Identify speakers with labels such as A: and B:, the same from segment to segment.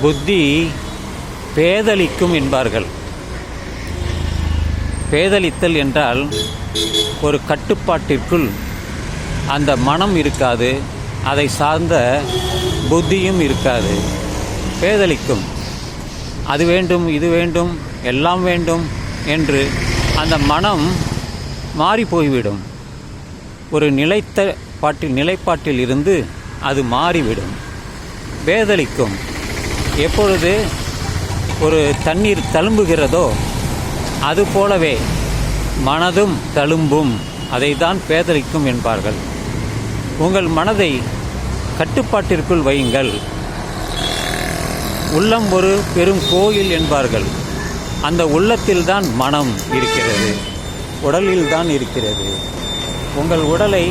A: புத்தி பேதலிக்கும் என்பார்கள். பேதலித்தல் என்றால் ஒரு கட்டுப்பாட்டிற்குள் அந்த மனம் இருக்காது அதை சார்ந்த புத்தியும் இருக்காது. பேதலிக்கும். அது வேண்டும் இது வேண்டும் எல்லாம் வேண்டும் என்று அந்த மனம் மாறி போய்விடும். ஒரு நிலைத்த பாட்டில் நிலைப்பாட்டில் இருந்து அது மாறிவிடும். பேதலிக்கும். எப்பொழுது ஒரு தண்ணீர் தழும்புகிறதோ அது போலவே மனதும் தழும்பும். அதை தான் பேதலிக்கும் என்பார்கள். உங்கள் மனதை கட்டுப்பாட்டிற்குள் வையுங்கள். உள்ளம் ஒரு பெரும் கோயில் என்பார்கள். அந்த உள்ளத்தில்தான் மனம் இருக்கிறது. உடலில் தான் இருக்கிறது. உங்கள் உடலை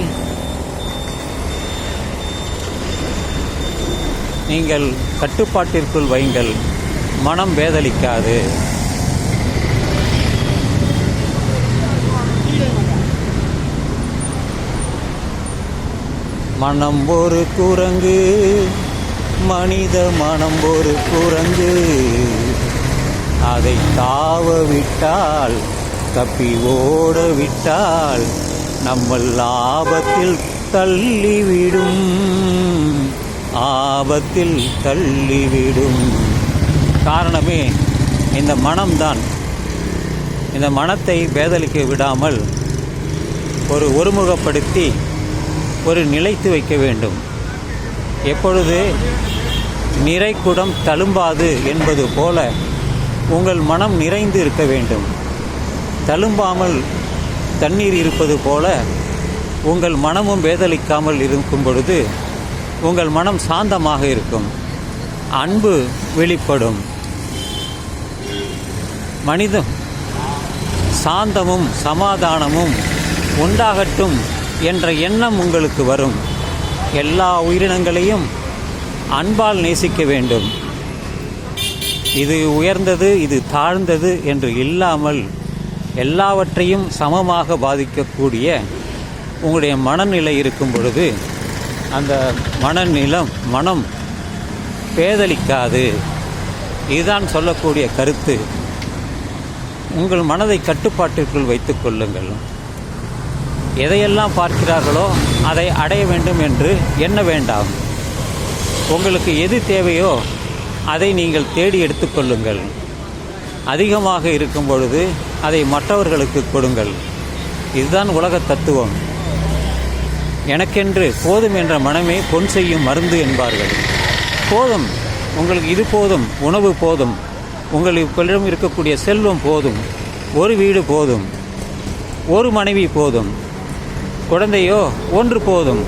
A: நீங்கள் கட்டுப்பாட்டிற்குள் வையுங்கள் மனம் வேதலிக்காது. மனம் ஒரு குரங்கு மனித மனம் ஒரு குரங்கு. அதை தாவ விட்டால் தப்பி ஓட விட்டால் நம்ம லாபத்தில் தள்ளிவிடும். ஆபத்தில் தள்ளிவிடும். காரணமே இந்த மனம்தான். இந்த மனத்தை பேதலிக்க விடாமல் ஒரு ஒருமுகப்படுத்தி ஒரு நிலைத்து வைக்க வேண்டும். எப்பொழுது நிறைக்குடம் தழும்பாது என்பது போல உங்கள் மனம் நிறைந்து இருக்க வேண்டும். தழும்பாமல் தண்ணீர் இருப்பது போல உங்கள் மனமும் வேதலிக்காமல் இருக்கும் பொழுது உங்கள் மனம் சாந்தமாக இருக்கும். அன்பு வெளிப்படும். மனிதம் சாந்தமும் சமாதானமும் உண்டாகட்டும் என்ற எண்ணம் உங்களுக்கு வரும். எல்லா உயிரினங்களையும் அன்பால் நேசிக்க வேண்டும். இது உயர்ந்தது இது தாழ்ந்தது என்று இல்லாமல் எல்லாவற்றையும் சமமாக பாதிக்கக்கூடிய உங்களுடைய மனநிலை இருக்கும் பொழுது அந்த மனநிலம் மனம் பேதலிக்காது இதுதான் சொல்லக்கூடிய கருத்து. உங்கள் மனதை கட்டுப்பாட்டிற்குள் வைத்துக் கொள்ளுங்கள். எதையெல்லாம் பார்க்கிறார்களோ அதை அடைய வேண்டும் என்று எண்ண வேண்டாம். உங்களுக்கு எது தேவையோ அதை நீங்கள் தேடி எடுத்துக்கொள்ளுங்கள் அதிகமாக இருக்கும் பொழுது அதை மற்றவர்களுக்கு கொடுங்கள். இதுதான் உலக தத்துவம். எனக்கென்று போதும் என்ற மனமே பொன் செய்யும் மருந்து என்பார்கள். போதும் உங்களுக்கு இது போதும் உணவு போதும் உங்களிடம் இருக்கக்கூடிய செல்வம் போதும் ஒரு வீடு போதும் ஒரு மனைவி போதும் குழந்தையோ ஒன்று போதும்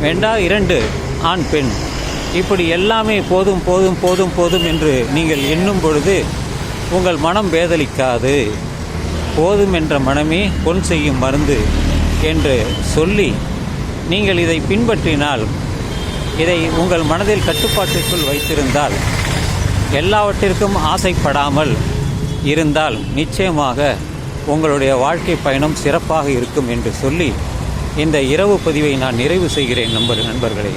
A: வேண்டா இரண்டு ஆண் பெண் இப்படி எல்லாமே போதும் போதும் போதும் போதும் என்று நீங்கள் எண்ணும் பொழுது உங்கள் மனம் வேதலிக்காது. போதும் என்ற மனமே பொன் செய்யும் மருந்து என்று சொல்லி நீங்கள் இதை பின்பற்றினால் இதை உங்கள் மனதில் கட்டுப்பாட்டிற்குள் வைத்திருந்தால் எல்லாவற்றிற்கும் ஆசைப்படாமல் இருந்தால் நிச்சயமாக உங்களுடைய வாழ்க்கை பயணம் சிறப்பாக இருக்கும் என்று சொல்லி இந்த இரவு பதிவை நான் நிறைவு செய்கிறேன் நண்பர் நண்பர்களே.